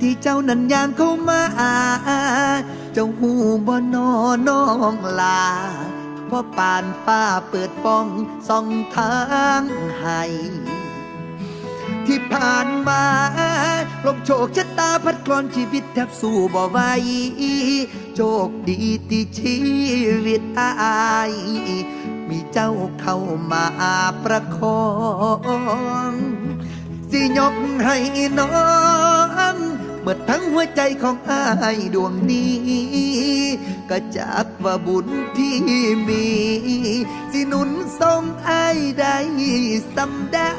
ที่เจ้านั้นย่างเข้ามา เจ้าหูบ่นอน้องลาเพราะปานฟ้าเปิดป้องส่องทางให้ที่ผ่านมาลมโชคชะตาพัดกลอนชีวิตแทบสู้บ่ไหวโชคดีที่ชีวิตอาย มีเจ้าเข้ามาประคอง สิยกให้น้อง เมื่อทั้งหัวใจของอายดวงนี้ ก็จากว่าบุญที่มี สิหนุนทรงอายได้สำได้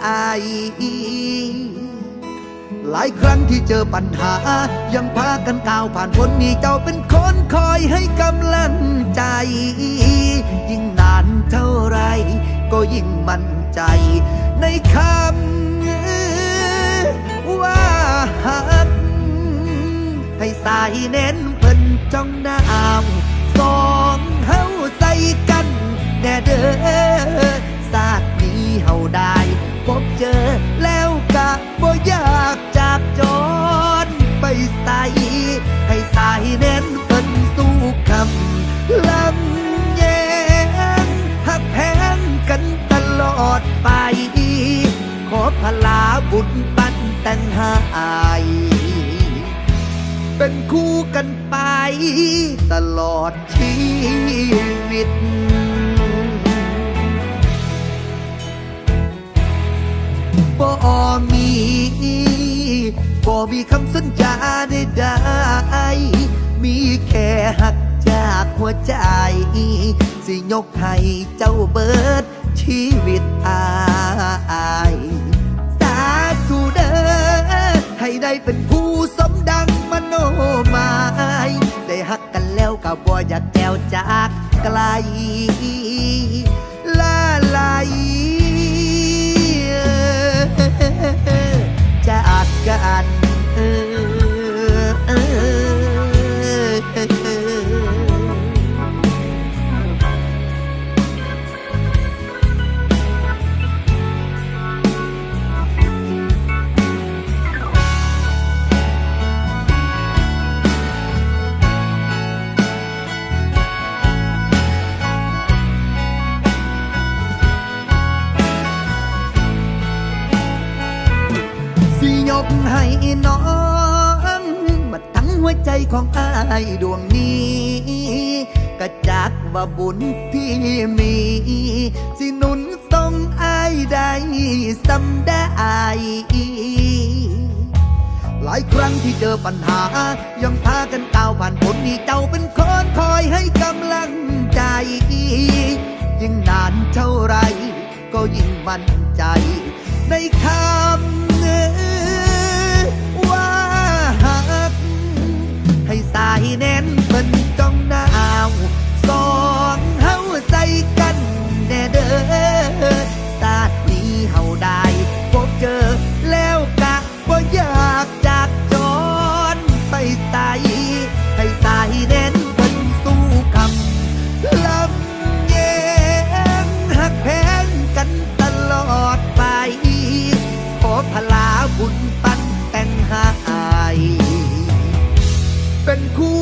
หลายครั้งที่เจอปัญหา ยังพากันก้าวผ่านพ้นมีเจ้าเป็นคนคอยให้กำลังใจ ยิ่งนานเท่าไร ก็ยิ่งมั่นใจในคำว่าหัก ให้สายเน้นเพิ่นจ้องหน้าวสองเฮาใส่กันแน่เด้อศาสตร์นี้เฮาได้พบเจอแล้วกะบ่อยากจากจรไปใส่ให้สายเน้นเพิ่นสู้คำลำแยงหักแพงกันตลอดไปขอพลาบุญปันแต่งหา เป็นคู่กันไป ตลอดชีวิต บ่มีบ่มีคำสัญญาใดๆมีแค่หักจากหัวใจ สิยกให้เจ้าเบิดชีวิตอาย สาธุเด้อให้ได้เป็นผู้ มโนมายได้หักกันแล้วก็บ่อยากแก้วจากไกลลาไหลจากกัน ของอายดวงนี้ก็จากว่าบุญที่มี สิหนุนทรงอายได้สำได้หลายครั้งที่เจอปัญหา ยังพากันก้าวผ่านพ้นนี่เจ้าเป็นคนคอยให้กำลังใจ ยิ่งนานเท่าไร ก็ยิ่งมั่นใจ ในคำ แน่นเพิ่นจ้องหนาวสองเฮาใจกันแน่เด้อศาสตร์นี้เฮาได้พบเจอแล้วกะบ่อยาก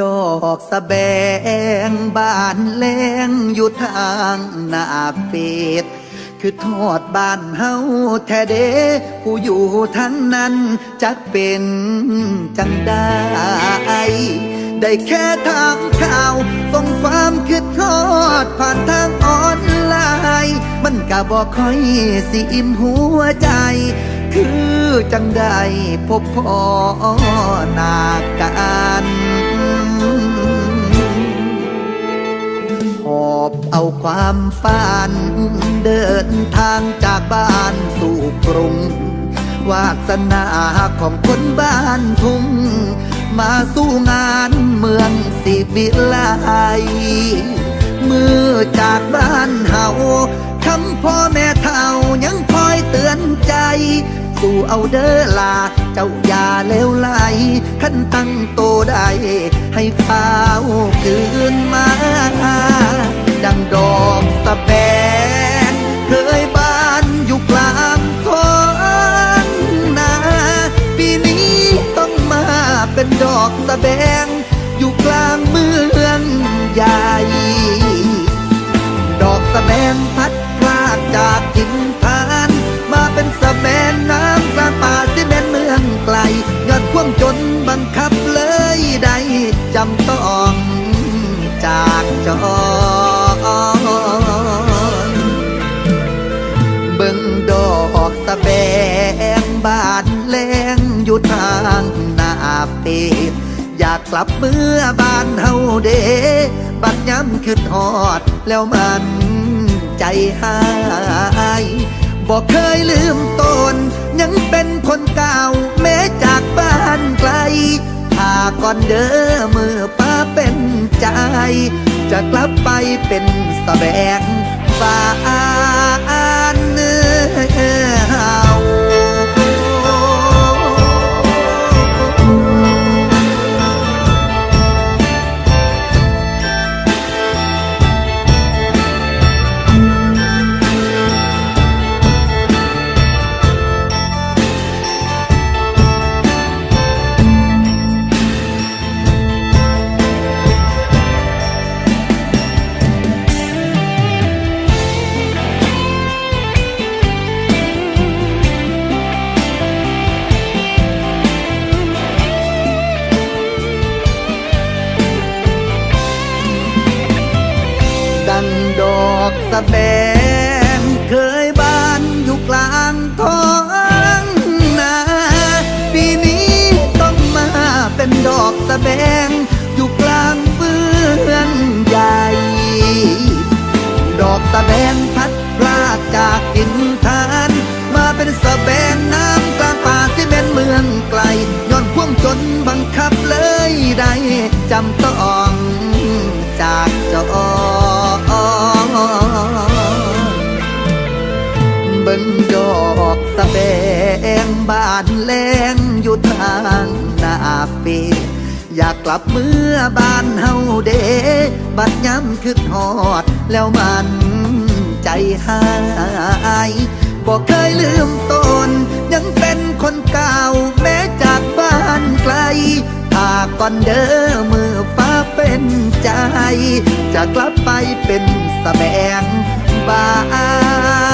ดอกสะแบงบานแลงอยู่ทางหน้าเฟดคือทอดบ้านเฮาแท้เดผู้อยู่ทั้งนั้นจักเป็นจังได้ได้แค่ทางข่าวส่งความคิดทอดผ่านทางออนไลน์มันก็บอกค่อยสิอิ่มหัวใจ คือจังได้พบพ่อหน้ากัน อบเอาความฝัน เดินทางจากบ้านสู่กรุง วาสนาของคนบ้านทุ่ง มาสู้งานเมืองสิวิไลมือจากบ้านเฮาคำพ่อแม่เฒ่ายังคอยเตือนใจ สู่เอาเด้อลา เจ้าอย่าเลวไหลขั้นตั้งโตได้ ให้ฟ้าวคืนมา ดังดอกสะแบงเคยบานอยู่กลางท้องนาปีนี้ต้องมาเป็นดอกสะแบงอยู่กลางเมืองใหญ่ ดอกสะแบงพัดพลากจากทิน เป็นสะแบงน้ำกลาป่าที่แมนเมืองไกลยอดความจนบังคับเลยได้จำต้องจากจรเบิ่งดอกสะแบงบานแรงอยู่ทางหน้าเปอยากกลับเมื่อบ้านเฮาเด บัดย้ำขึ้นหอดแล้วมันใจหาย บอกเคยลืมตน ยังเป็นคนเก่าแม้จากบ้านไกลหาก่อนเด้อมือป้าเป็นใจ จะกลับไปเป็นสะแบงฝ้า ดอกสะแบงพัดพลากจากกินทาน มาเป็นสะแบงน้ำกลางป่าที่เป็นเมืองไกลย้อนความจนบังคับเลยได้จำต้องจากจอเบิ่งดอกสะแบงบานแรงอยู่ทางนาเป็ด อยากกลับเมื่อบ้านเฮาเด บัดย้ำคือหอด แล้วมันใจหายบอกเคยลืมตน ยังเป็นคนเก่าแม้จากบ้านไกลถ้าก่อนเด้อมือฟ้าเป็นใจ จะกลับไปเป็นสะแบงบ้าน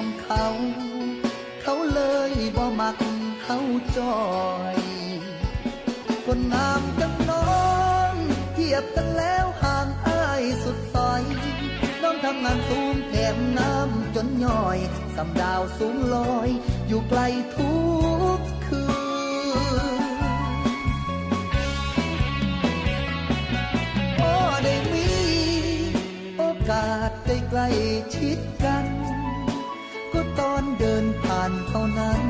ของเขา เขาเลยบ่มักเฮาจอยคนงามจังน้องเทียบกันแล้วห่างอายสุดซอยน้องทำงานสูงแถมน้ำจนย่อยสำดาวสูงลอย อยู่ไกลทุกคืนพอได้มี โอกาสได้ใกล้ชิด เดินผ่านเท่านั้น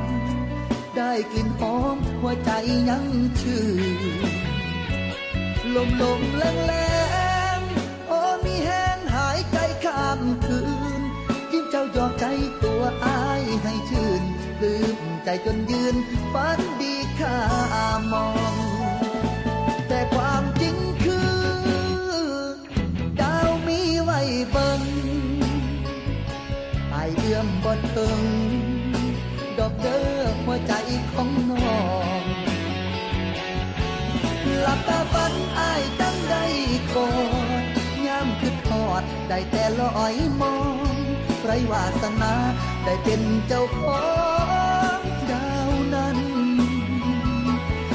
ได้กลิ่นหอมหัวใจยังชื่นลมลมแรงแรงโอ้มีแห้งหายใจข้ามคืนยิ้มเจ้ายอมใจตัวอายให้ชื่นลืมใจจนยืนฝันดีข้ามอง เด้อหัวใจของน้องหลับตาฝันอายจังได้กอดยามคือทอดได้แต่ลอยมองไรวาสนาได้เป็นเจ้าของดาวนั้น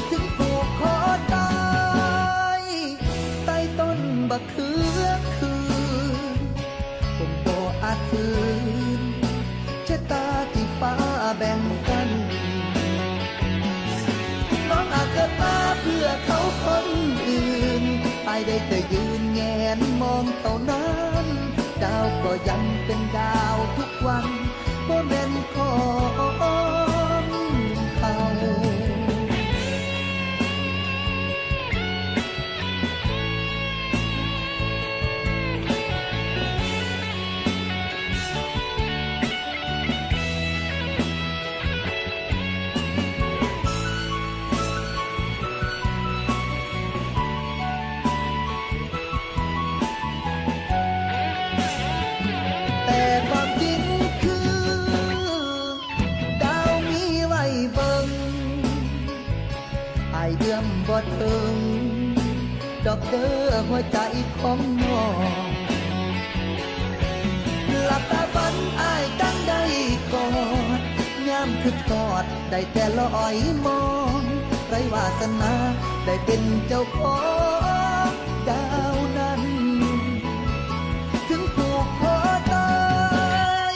ถึงผูกคอตายใต้ต้นบักเขือายได้แต่ยืนแงนมองเท่านั้นดาวก็ยังเป็นดาวทุกวันบ่แม่นของเขา ตึงดอกเด้อหัวใจของน้องหลับตาฝันอายตั้งได้กอดยามคือทอดได้แต่ลอยมองไรวาสนาได้เป็นเจ้าของดาวนั้น ถึงผูกคอตาย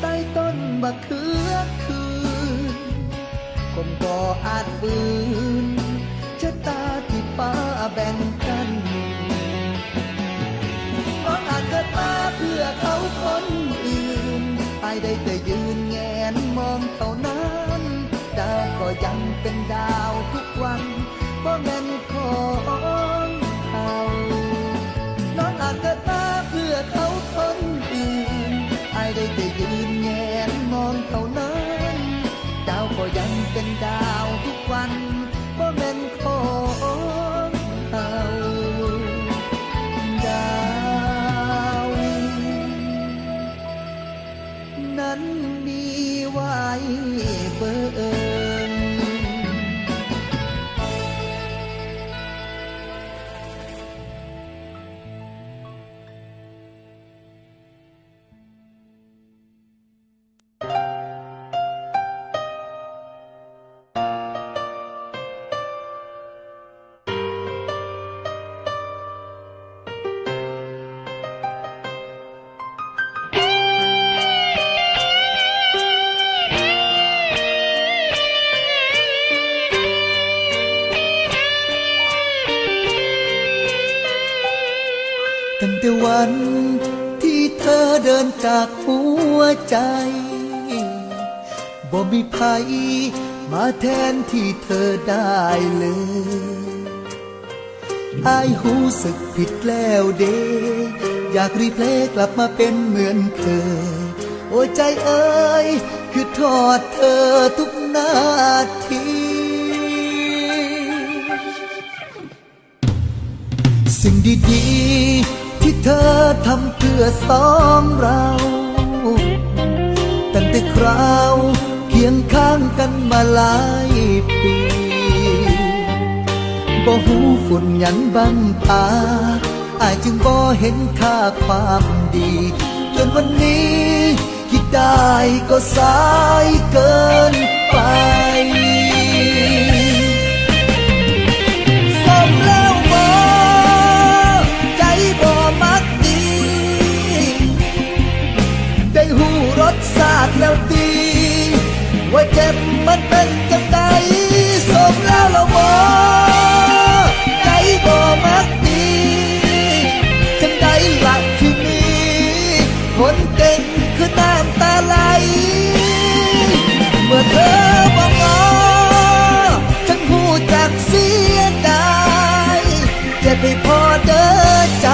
ใต้ต้นมะเขือคืนคงก็อาจฝืน ป้าแบ่งกันเพราะอาจเกิดมาเพื่อเขาคนอื่นไอายได้แต่ยืนแงนมองเท่านั้นดาวก็ยังเป็นดาวทุกวันเพราะแม่นขอ วันที่เธอเดินจากหัวใจ บ่มีภัยมาแทนที่เธอได้เลยอายหูสึกผิดแล้วเด อยากรีเพลย์กลับมาเป็นเหมือนเคย โอ้ใจเอ้ย คือทอดเธอทุกนาทีสิ่งดีๆ เธอทำเพื่อสองเราตั้งแต่คราวเคียงข้างกันมาหลายปีบ่หูฝุ่นยันบังตาอายจึงบ่เห็นค่าความดี จนวันนี้คิดได้ก็สายเกินไปากแล้วตีว่าเจ็บมันเป็นจังใจสมแล้วเราบอกใจบ่มักดีจังใจหลักคือมีคนเก่งคือน้ำตาไหลเมื่อเธอบ่งอฉันพูดจากเสียดายจะไปพอเดอใจ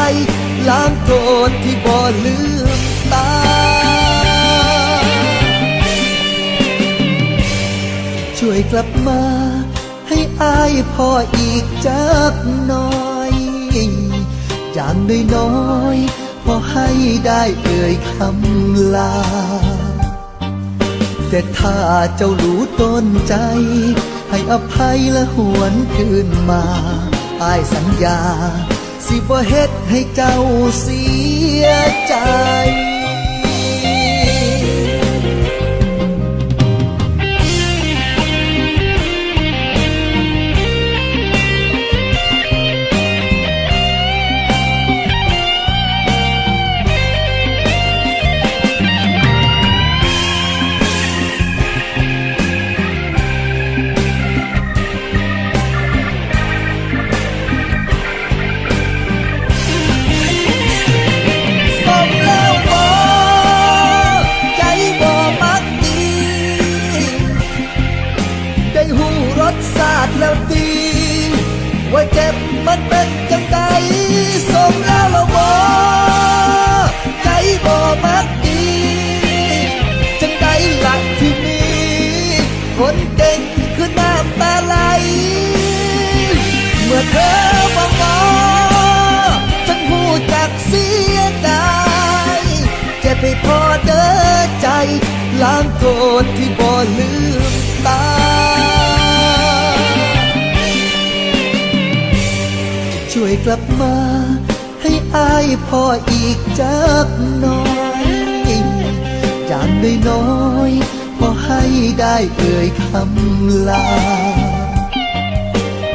ล้างโทษที่บ่ลือ กลับมา ให้อายพ่ออีกจักหน่อยอย่างน้อยๆพอให้ได้เอ่ยคำลา แต่ถ้าเจ้ารู้ต้นใจ ให้อภัยและหวนคืนมาอายสัญญา สิบ่เฮ็ดให้เจ้าเสียใจ เจ็บไปพอเด้อใจล้างโกรธที่บ่ลืมตาช่วยกลับมา ให้อายพ่ออีกจักหน่อยอย่างน้อยๆพอให้ได้เอ่ยคำลา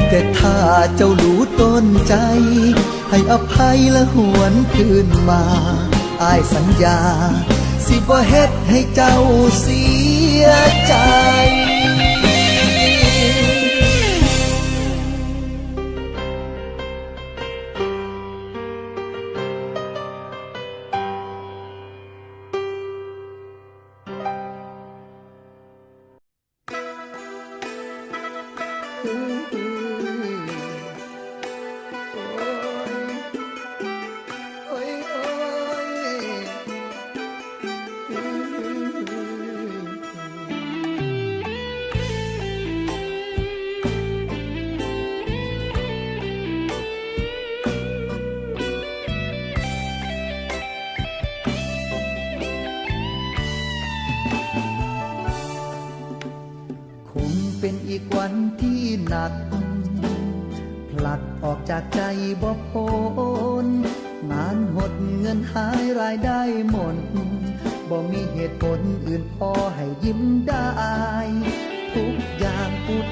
แต่ถ้าเจ้ารู้ต้นใจ ให้อภัยและหวนคืนมา อายสัญญา สิบ่เฮ็ดให้เจ้าเสียใจโ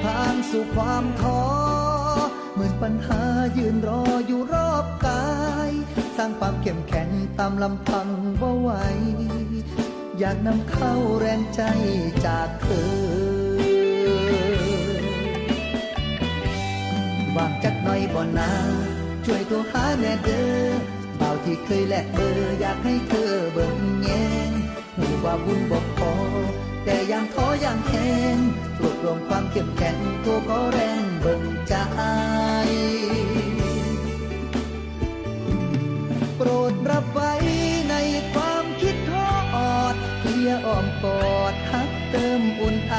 ทางสู่ความท้อเหมือนปัญหายืนรออยู่รอบกาย สร้างความเข้มแข็งตามลำพังบ่ไหวอยากนำเข้าแรงใจจากเธอวางจักหน่อยบ่นาช่วยโทรหาแน่เด้อเบาที่เคยแลกเบอร์อยากให้เธอเบิ่งแยงหูว่าบุญบอกพอแต่ยัง ยังแข็งรวบรวมความเข้มแข็งโทรขอแรงเบิ่งใจโปรดรับไว้ในความคิดทอดเคลียอ้อมกอดฮักเติมอุ่นไอ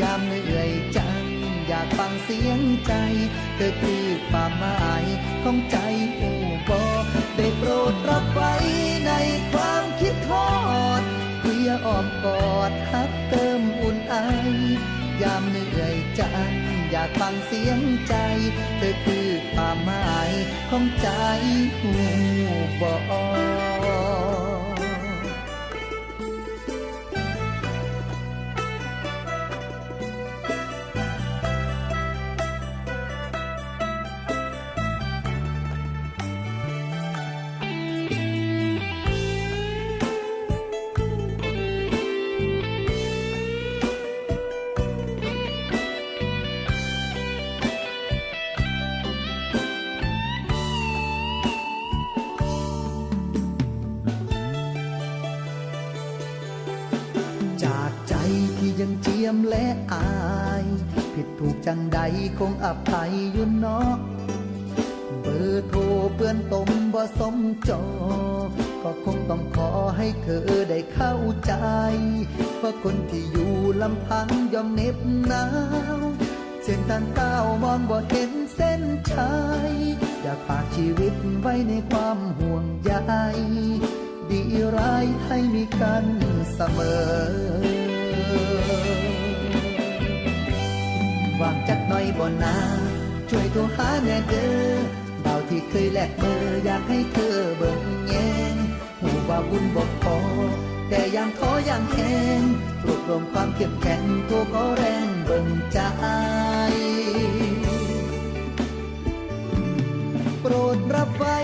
ยามเหนื่อยจังอยากฟังเสียงใจ เธอคือความหมายของใจหูบอได้โปรดรับไว้ในความคิดทอดเคลียอ้อมกอด อยากฟังเสียงใจ เธอคือความหมายของใจหูบอก ยมและอาย ผิดถูกจังใดคงอภัยอยู่เนาะเบอร์โทรเปื้อนตมบ่สมจอ ก็คงต้องขอให้เธอได้เข้าใจเพราะคนที่อยู่ลำพังยอมเหน็บหนาวเส้นทางก้าวมองบ่เห็นเส้นชัยอยากฝากชีวิตไว้ในความห่วงใยดีร้ายให้มีกันเสมอ วางจักหน่อยบ่นาช่วยโทรหาแน่เด้อเบาที่เคยแลกเบอร์อยากให้เธอเบิ่งแยงหูว่าบุญบอกพอแต่ยังขอยังแข็งรวบรวมความเข้มแข็งตัวก็แรงเบิ่งใจโปรดรับไว้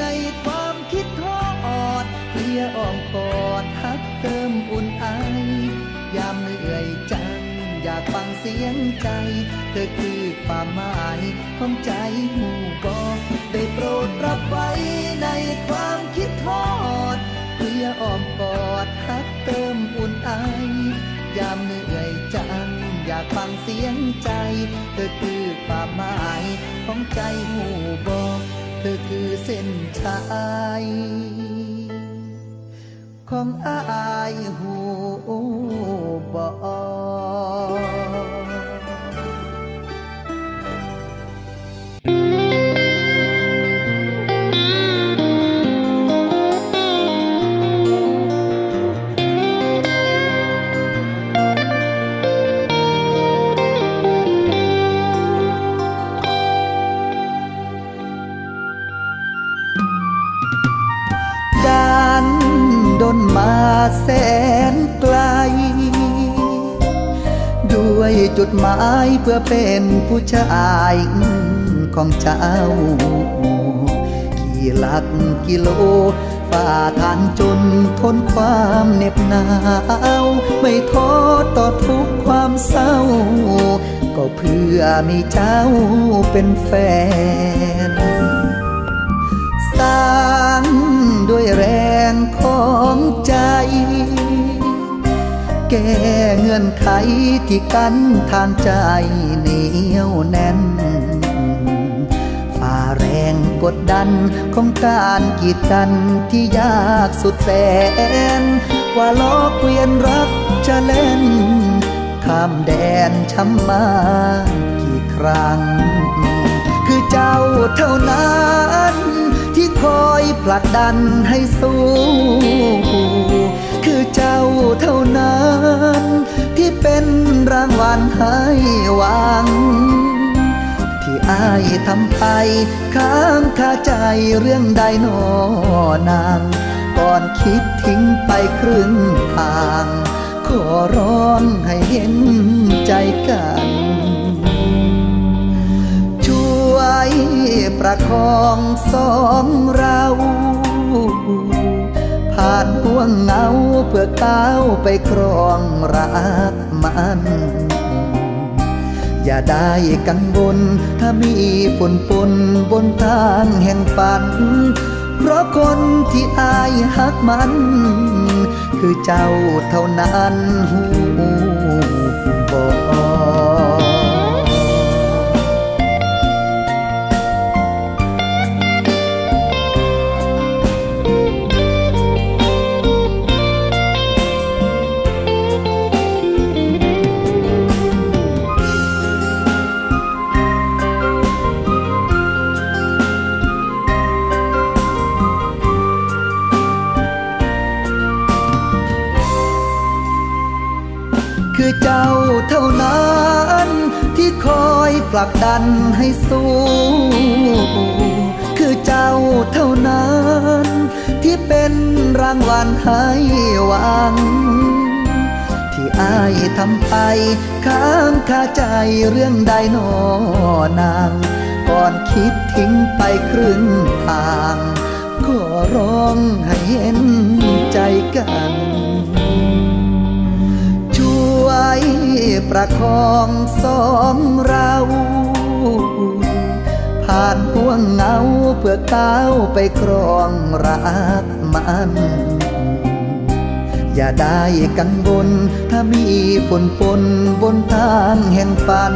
ในความคิดทอดเพียอ้อมกอด สียงใจ เธอคือความหมายของใจหมู่บอกได้โปรดรับไว้ในความคิดทอด เพื่ออ้อมกอดฮักเติมอุ่นไอยามเหนื่อยจังอยากฟังเสียงใจ เธอคือความหมายของใจหมู่บอก เธอคือเส้นชัย ของอายหูบอก หมายเพื่อเป็นผู้ชายของเจ้า กี่หลักกิโลฝ่าทางจนทนความเหน็บหนาว ไม่ท้อต่อทุกความเศร้า ก็เพื่อมีเจ้าเป็นแฟน สร้างด้วยแรงของใจ งื่อนไขที่กันทางใจเหนียวแน่น ฝ่าแรงกดดันของการกีดกันที่ยากสุดแสน ว่าล้อเกวียนรักจะเล่น ข้ามแดนช้ำมากี่ครั้ง คือเจ้าเท่านั้น ที่คอยผลักดันให้สู้ คือเจ้าเท่านั้น ที่เป็นรางวัลให้หวัง ที่อายทำไปค้างคาใจเรื่องใดหนอนางก่อนคิดทิ้งไปครึ่งทาง ขอร้องให้เห็นใจกัน ช่วยประคองสองเราานห่วงเงาเพื่อก้าวไปครองรักมัน อย่าได้กังวลถ้ามีฝนปนบนทางแห่งฝัน เพราะคนที่อายหักมัน คือเจ้าเท่านั้นหู อยผลักดันให้สู้ คือเจ้าเท่านั้น ที่เป็นรางวัลให้หวัง ที่อายทำไปค้างคาใจเรื่องใดนอนาง ก่อนคิดทิ้งไปครึ่งทางขอร้องให้เห็นใจกัน ช่วยประคองสองเรา ผ่านห่วงเหงาเพื่อก้าวไปครองรักมันออย่าได้กังวลถ้ามีฝนปนบนทางแห่งฝัน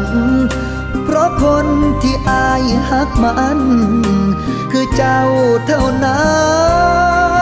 เพราะคนที่อายหักมัน คือเจ้าเท่านั้น